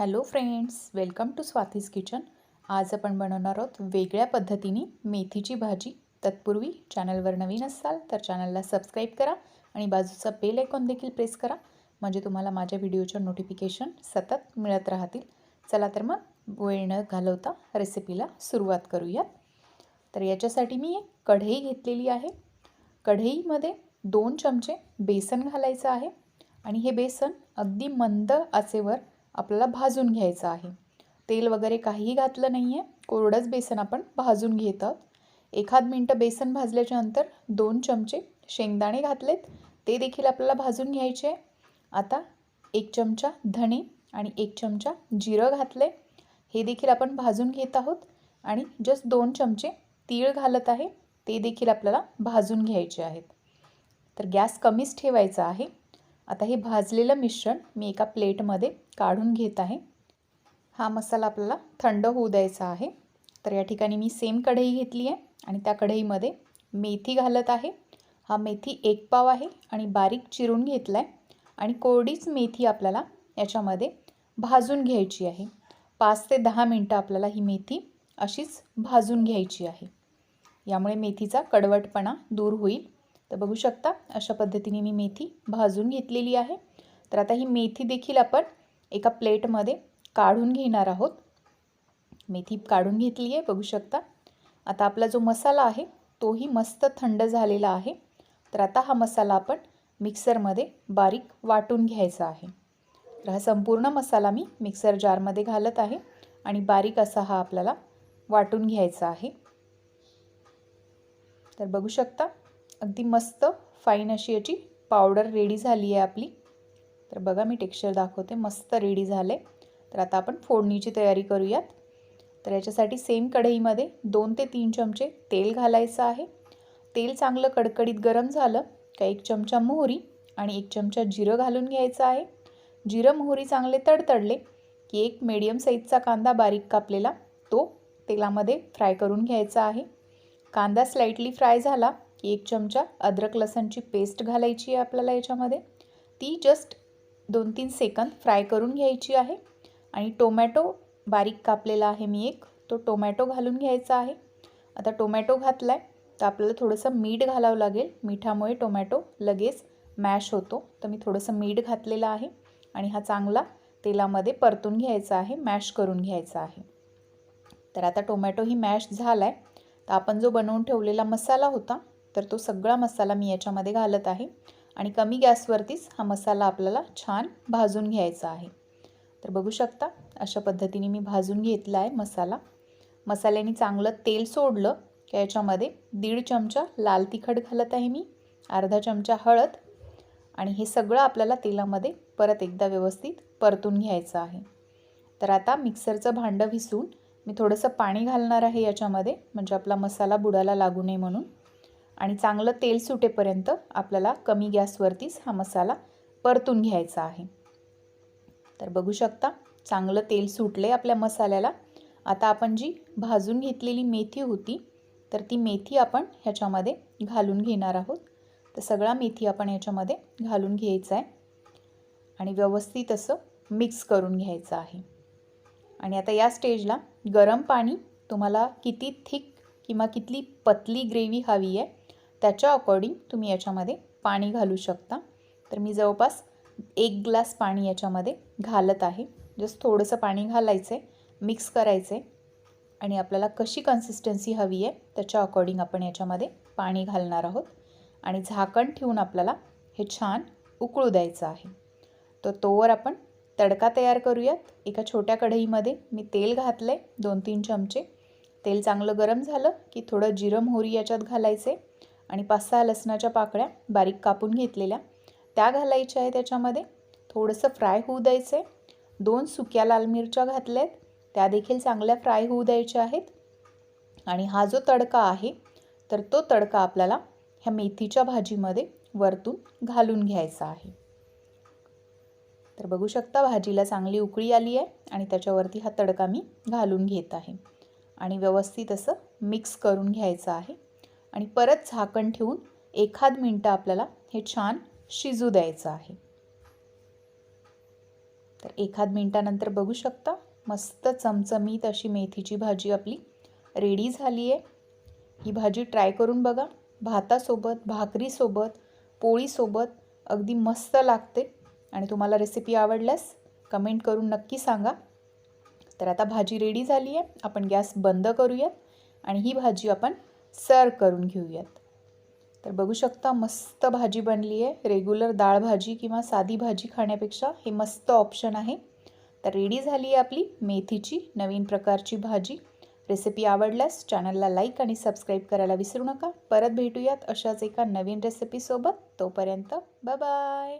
Hello friends welcome to Swati's kitchen आज आपण बनवणार आहोत वेगळ्या पद्धतीने मेथीची भाजी. तत्पूर्वी चॅनलवर नवीन असाल तर चॅनलला सबस्क्राईब करा आणि बाजूचा बेल आयकॉन देखील प्रेस करा. म्हणजे तुम्हाला माझ्या व्हिडिओच्या नोटिफिकेशन सतत मिळत राहतील. चला तर मग वेळ न घालवता रेसिपीला सुरुवात करूयात. तर याच्यासाठी मी एक कढई घेतलेली आहे. कढईमध्ये दोन चमचे बेसन घालायचं आहे. आणि हे बेसन अगदी मंद आचेवर आपल्याला भाजून घ्यायचं आहे. तेल वगैरे काहीही घातलं नाही आहे कोरडंच बेसन आपण भाजून घेत आहोत. एखाद मिनटं बेसन भाजल्याच्या नंतर दोन चमचे शेंगदाणे घातलेत. ते देखील आपल्याला भाजून घ्यायचे आहे. आता एक चमचा धणे आणि एक चमचा जिरं घातले हे देखील आपण भाजून घेत आहोत. आणि जस्ट दोन चमचे तीळ घालत आहे. ते देखील आपल्याला भाजून घ्यायचे आहेत. तर गॅस कमीच ठेवायचा आहे. आता हे भाजलेलं मिश्रण मी एका प्लेटमध्ये काढून घेत आहे. हा मसाला आपल्याला थंड होऊ द्यायचा आहे. तर या ठिकाणी मी सेम कढई घेतली आहे आणि त्या कढईमध्ये मेथी घालत आहे. हा मेथी एक पाव आहे आणि बारीक चिरून घेतला आहे आणि कोरडीच मेथी आपल्याला याच्यामध्ये भाजून घ्यायची आहे. पाच ते दहा मिनटं आपल्याला ही मेथी अशीच भाजून घ्यायची आहे. यामुळे मेथीचा कडवटपणा दूर होईल. तर बघू शकता अशा पद्धतीने मी मेथी भाजून घेतलेली आहे. तर आता ही मेथी देखील आपण एका प्लेटमध्ये काढून घेणार आहोत. मेथी काढून घेतली आहे बघू शकता. आता आपला जो मसाला आहे तोही मस्त थंड झालेला आहे. तर आता हा मसाला आपण मिक्सरमध्ये बारीक वाटून घ्यायचा आहे. तर हा संपूर्ण मसाला मी मिक्सर जारमध्ये घालत आहे आणि बारीक असा हा आपल्याला वाटून घ्यायचा आहे. तर बघू शकता अगदी मस्त फाईन अशी याची पावडर रेडी झाली आहे आपली. तर बघा मी टेक्स्चर दाखवते. मस्त रेडी झाले. तर आता आपण फोडणीची तयारी करूयात. तर याच्यासाठी सेम कढईमध्ये दोन ते तीन चमचे तेल घालायचं आहे. तेल चांगलं कडकडीत गरम झालं का एक चमचा मोहरी आणि एक चमचा जिरं घालून घ्यायचं आहे. जिरं मोहरी चांगले तडतडले की एक मीडियम साईजचा कांदा बारीक कापलेला तो तेलामध्ये फ्राय करून घ्यायचा आहे. कांदा स्लाइटली फ्राय झाला एक चमचा अद्रक लसणची पेस्ट घालायची आहे आपल्याला याच्यामध्ये. ती जस्ट दोन तीन सेकंद फ्राय करून घ्यायची आहे. आणि टोमॅटो बारीक कापलेला आहे मी एक. तो टोमॅटो घालून घ्यायचा आहे. आता टोमॅटो घातला आहे तर आपल्याला थोडंसं मीठ घालावं लागेल. मिठामुळे टोमॅटो लगेच मॅश होतो. तर मी थोडंसं मीठ घातलेलं आहे. आणि हा चांगला तेलामध्ये परतून घ्यायचा आहे मॅश करून घ्यायचा आहे. तर आता टोमॅटो ही मॅश झाला आहे तर आपण जो बनवून ठेवलेला मसाला होता तर तो सगळा मसाला मी याच्यामध्ये घालत आहे. आणि कमी गॅसवरतीच हा मसाला आपल्याला छान भाजून घ्यायचा आहे. तर बघू शकता अशा पद्धतीने मी भाजून घेतला आहे मसाला. मसाल्याने चांगलं तेल सोडलं की याच्यामध्ये दीड चमचा लाल तिखट घालत आहे मी अर्धा चमचा हळद आणि हे सगळं आपल्याला तेलामध्ये परत एकदा व्यवस्थित परतून घ्यायचं आहे. तर आता मिक्सरचं भांडं विसून मी थोडंसं पाणी घालणार आहे याच्यामध्ये म्हणजे आपला मसाला बुडाला लागू नये म्हणून. आणि चांगलं तेल सुटेपर्यंत आपल्याला कमी गॅसवरतीच हा मसाला परतून घ्यायचा आहे. तर बघू शकता चांगलं तेल सुटले आपल्या मसाल्याला. आता आपण जी भाजून घेतलेली मेथी होती तर ती मेथी आपण ह्याच्यामध्ये घालून घेणार आहोत. तर सगळा मेथी आपण याच्यामध्ये घालून घ्यायचा आहे. आणि व्यवस्थित असं मिक्स करून घ्यायचं आहे. आणि आता या स्टेजला गरम पाणी तुम्हाला किती थिक किंवा कितली पतली ग्रेव्ही हवी आहे त्याच्या अकॉर्डिंग तुम्ही याच्यामध्ये पाणी घालू शकता. तर मी जवळपास एक ग्लास पाणी याच्यामध्ये घालत आहे. जस्ट थोडंसं पाणी घालायचं आहे मिक्स करायचं आहे आणि आपल्याला कशी कन्सिस्टन्सी हवी आहे त्याच्या अकॉर्डिंग आपण याच्यामध्ये पाणी घालणार आहोत. आणि झाकण ठेवून आपल्याला हे छान उकळू द्यायचं आहे. तर तोवर आपण तडका तयार करूयात. एका छोट्या कढईमध्ये मी तेल घातलं आहे दोन तीन चमचे. तेल चांगलं गरम झालं की थोडं जिरं मोहरी याच्यात घालायचे आणि पाच सहा लसणाच्या पाकळ्या बारीक कापून घेतलेल्या. त्या घालायच्या आहे त्याच्यामध्ये. थोडंसं फ्राय होऊ द्यायचं आहे दोन सुक्या लाल मिरच्या घातल्या आहेत त्या देखील चांगल्या फ्राय होऊ द्यायच्या आहेत. आणि हा जो तडका आहे तर तो तडका आपल्याला ह्या मेथीच्या भाजीमध्ये वरतून घालून घ्यायचा आहे. तर बघू शकता भाजीला चांगली उकळी आली आहे आणि त्याच्यावरती हा तडका मी घालून घेत आहे. आणि व्यवस्थित असं मिक्स करून घ्यायचं आहे. आणि परत झाकण ठेवून एखाद मिनटं आपल्याला हे छान शिजू द्यायचं आहे. तर एखाद मिनटानंतर बघू शकता मस्त चमचमीत अशी मेथीची भाजी आपली रेडी झाली आहे ही भाजी ट्राय करून बघा भातासोबत भाकरीसोबत पोळीसोबत अगदी मस्त लागते. आणि तुम्हाला रेसिपी आवडल्यास कमेंट करून नक्की सांगा. तर आता भाजी रेडी झाली आहे आपण गॅस बंद करूयात आणि ही भाजी आपण सर्व करून घेऊयात. तर बघू शकता मस्त भाजी बनली आहे. रेग्युलर डाळ भाजी किंवा साधी भाजी खाण्यापेक्षा हे मस्त ऑप्शन आहे. तर रेडी झाली आहे आपली मेथीची नवीन प्रकारची भाजी. रेसिपी आवडल्यास चॅनलला लाईक आणि सबस्क्राईब करायला विसरू नका. परत भेटूयात अशाच एका नवीन रेसिपीसोबत तोपर्यंत बाय